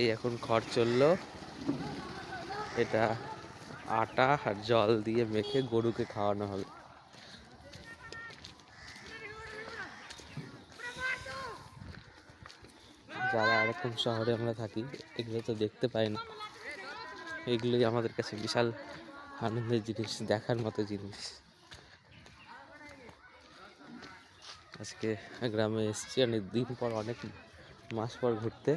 এই এখন খড় চলল। এটা আটা আর জল দিয়ে মেখে গরুকে খাওয়ানো হবে। যারা এরকম শহরে আমরা থাকি, এগুলো তো দেখতে পাই না। এগুলোই আমাদের কাছে বিশাল আনন্দের জিনিস, দেখার মতো জিনিস। আজকে গ্রামে এসেছি অনেক দিন পর অনেক মাস পর ঘুরতে।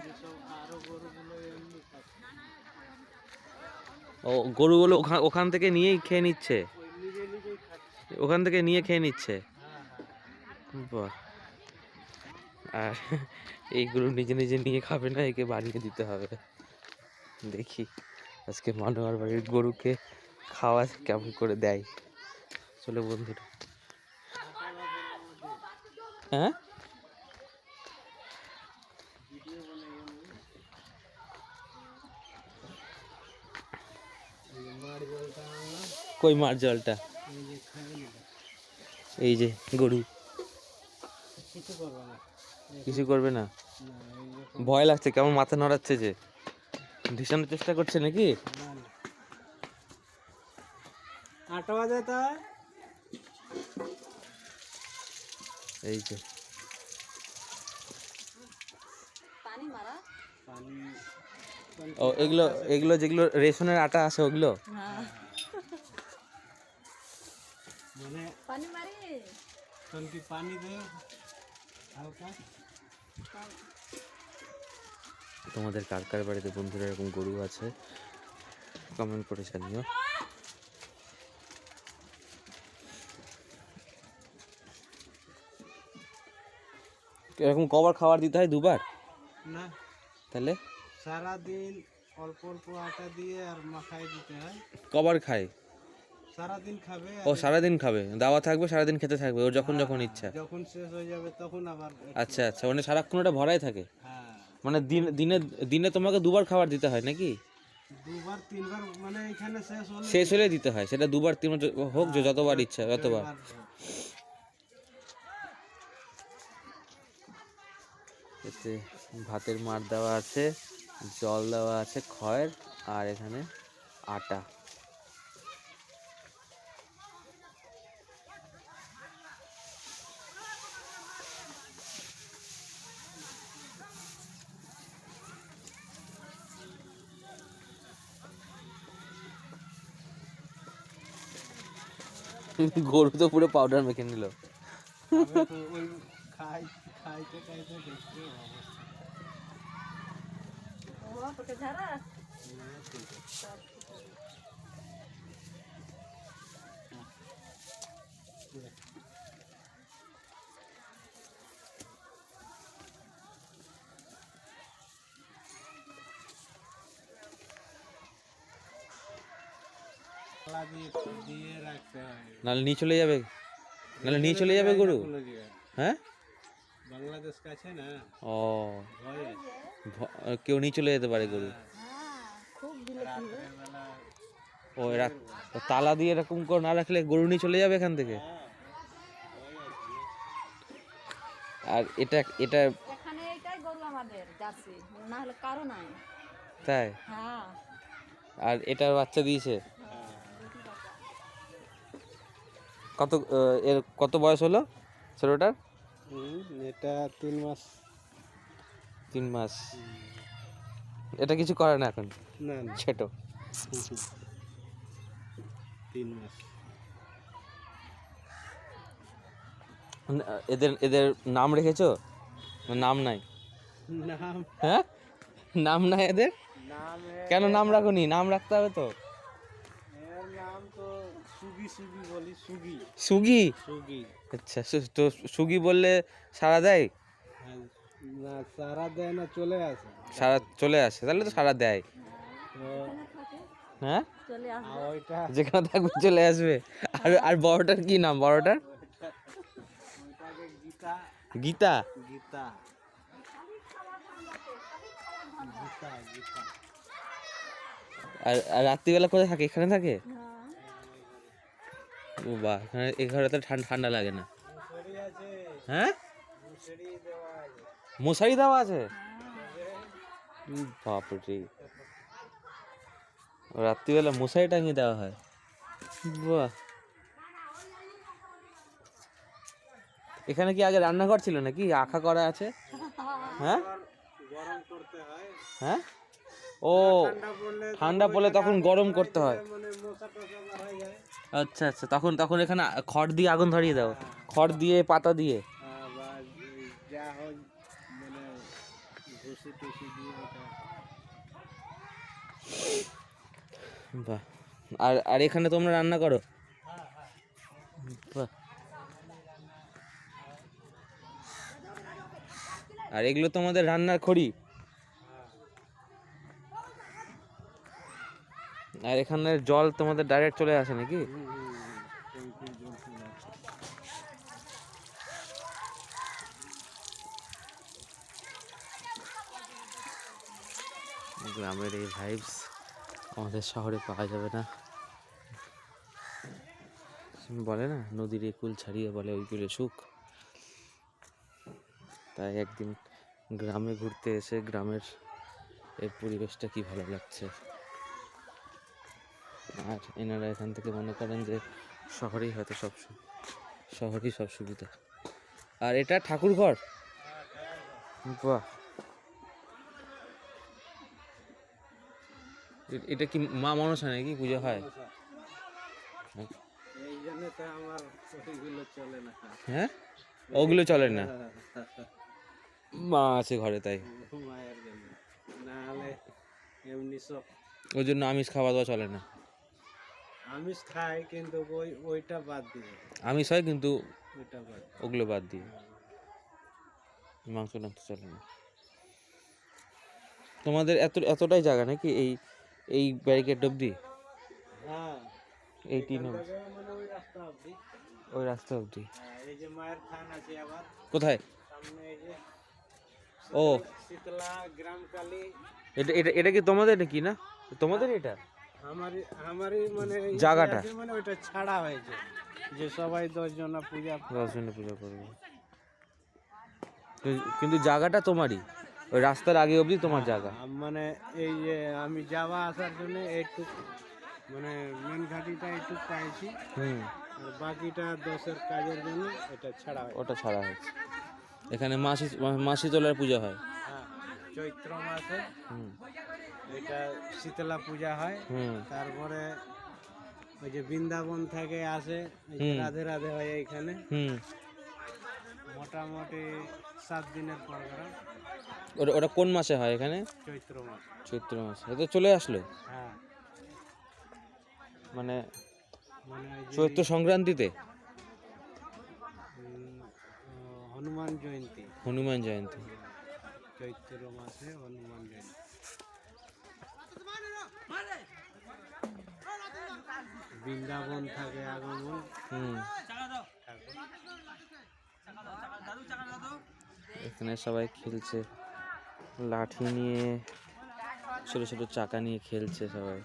ও, গরুগুলো ওখান থেকে নিয়েই খেয়ে নিচ্ছে? ওখান থেকে নিয়ে খেয়ে নিচ্ছে? আর এইগুলো নিজে নিজে নিয়ে খাবে না, একে বানিয়ে দিতে হবে। দেখি আজকে মানুয়ার বাড়ির গরুকে খাওয়া কেমন করে দেয়। চলো বন্ধুরা। হ্যাঁ? কই মার জলটা? এই যে গরু। কিছু করবে না? ভয় লাগছে, কেমন মাথা নড়াচ্ছে যে। ধিসানোর চেষ্টা করছে নাকি? আটা বাজে তা। এই যে। ও এগুলো এগুলো যেগুলো রেশনের আটা আছে ওগুলো? মানে পানি মারি। কি পানি দে হালকা? তোমাদের কার কার বাড়িতে বন্ধুরা এরকম গরু আছে? কমেন্ট করে জানিও। এরকম কবার খাবার দিতে হয় দুবার? না। তাহলে? সারাদিন অল্প অল্প আটা দিয়ে আর মাখায় দিতে হয়। কবার খায়? সারাদিন খাবে ও সারাদিন খাবে। দাওয়া থাকবে সারাদিন খেতে থাকবে ওর যখন যখন ইচ্ছা। যখন শেষ হয়ে যাবে তখন আবার আচ্ছা আচ্ছা মানে সারাক্ষণ ওটা ভরাই থাকে? হ্যাঁ। মানে দিন দিনে দিনে তোমাকে দুবার খাবার দিতে হয় নাকি? দুবার তিনবার মানে এখানে শেষ হলে শেষ হলে দিতে হয় সেটা দুবার তিনবার হোক যে যতবার ইচ্ছা যতবার। এতে ভাতের মার দেওয়া আছে, জল দেওয়া আছে, খয়ের আর এখানে আটা। গরু তো পুরো পাউডার মেখে নিল। খাই খাইতে খাইতে দেখতে অবস্থা। তোকে ঝাড়া হয় নাহলে নিয়ে চলে যাবে? নাহলে নিয়ে চলে যাবে গরু? হ্যাঁ? বাংলাদেশ কাছে না ও। কেউ নিয়ে চলে যেতে পারে গরু? ও এরা তালা দিয়ে এরকম করে না রাখলে গরু নিয়ে চলে যাবে এখান থেকে? আর এটা এটা এখানে এইটাই গরু আমাদের জার্সি। না হলে কারও নাই। তাই? হ্যাঁ। আর এটার বাচ্চা দিয়েছে? কত এর কত বয়স হলো ছোটোটার এটা তিন মাস। তিন মাস। এটা কিছু করে না এখন? না ছোট। তিন মাস। মানে, এদের এদের নাম রেখেছো? না, নাম নাই। নাম? হ্যাঁ? নাম নাই এদের? নাম কেন নাম রাখোনি? নাম রাখতে হবে তো। নাম তো সুগি সুগি বলি সুগি। সুগি? সুগি। আচ্ছা তো সুগি বললে সারা দেয়? না সারা দেয় না চলে আসে। সারা চলে আসে তাহলে তো সারা দেয়। হ্যাঁ? চলে আস যেখানে থাকবে চলে আসবে। আর আর বড়টার কি নাম বড়টার? গীতা। গীতা। আর রাত্রিবেলা কোথায় থাকে? এখানে থাকে? হ্যাঁ ও বাহ, এখানে এ ঘরে তো ঠান্ডা লাগে না। হ্যাঁ? মশারি দেওয়া আছে? বাপরে। রাত্রিবেলা মশারি টাঙিয়ে দেওয়া হয়। বাহ। এখানে কি আগে রান্নাঘর ছিল নাকি? আখা করা আছে? হ্যাঁ? হয়? ও, ঠান্ডা পড়লে তখন গরম করতে হয়। আচ্ছা আচ্ছা। তখন তখন এখানে খড় দিয়ে আগুন ধরিয়ে দাও। খড় দিয়ে, পাতা দিয়ে। বাহ। আর আর এখানে তোমরা রান্না করো? বাহ। আর এগুলো তোমাদের রান্নার খড়ি? আর এখানের জল তোমাদের ডাইরেক্ট চলে আসে নাকি। গ্রামের এই ভাইবস আমাদের শহরে পাওয়া যাবে না। বলে না নদীর কুল ছাড়িয়ে বলে ওই কুলে সুখ। তাই একদিন গ্রামে ঘুরতে এসে গ্রামের এই পরিবেশটা কি ভালো লাগছে? আর এনারা এখান থেকে মনে করেন যে শহরেই হয়তো সব শহরেই সব সুবিধা। আর এটা ঠাকুর ঘর বাহ এটা কি মা মনসা নাকি পুজো হয়? হ্যাঁ? ওগুলো চলে না? মা আছে ঘরে তাই। ওই জন্য আমিষ খাওয়া দাওয়া চলে না। আমিষ খাই কিন্তু ওই ওইটা বাদ দিয়ে। আমিষ হয় কিন্তু ওইটা বাদ ওগুলো বাদ দিয়ে। মাংস টাংস চলে না। তোমাদের এত এতটাই জায়গা নাকি এই এই ব্যারিকেড অবধি? হ্যাঁ। এই তিন অবধি মানে ওই রাস্তা অবধি। ওই রাস্তা অবধি। হ্যাঁ, এই যে মায়ের থান আছে আবার। কোথায়? সামনে এই যে ও। শীতলা গ্রাম কালী এটা এটা এটা কি তোমাদের নাকি না? তোমাদের এটা? আমারই আমারই মানে জায়গাটা? মানে ওইটা ছাড়া হয়েছে। যে সবাই দশ জনা পূজা দশজনে পুজো করবে। কিন্তু- জায়গাটা তোমারই। ওই রাস্তার আগে অবধি তোমার জায়গা। মানে এই যে আমি যাওয়া আসার জন্য এইটুক মানে মেন ঘাটিটা এইটুক পাইছি। হুম। আর বাকিটা দশের কাজের জন্য এটা ছাড়া হয় ওটা ছাড়া হয়েছে। এখানে মাসি মাসি তোলার পুজো হয়। হ্যাঁ চৈত্র মাসে। হুম। এটা শীতলা পূজা হয়। তারপরে ওই যে বৃন্দাবন থেকে আসে। রাধে রাধে হয় এইখানে। হুম। মোটামুটি সাত দিনের প্রোগ্রাম ওটা ওটা কোন মাসে হয় এখানে? চৈত্র মাস। চৈত্র মাসে। এ তো চলে আসলো? হ্যাঁ। মানে মানে চৈত্র সংক্রান্তিতে? হনুমান জয়ন্তী। হনুমান জয়ন্তী। চৈত্র মাসে হনুমান জয়ন্তী। বৃন্দাবন থাকে আগমন। এখানে সবাই খেলছে। লাঠি নিয়ে ছোট ছোট চাকা নিয়ে খেলছে সবাই।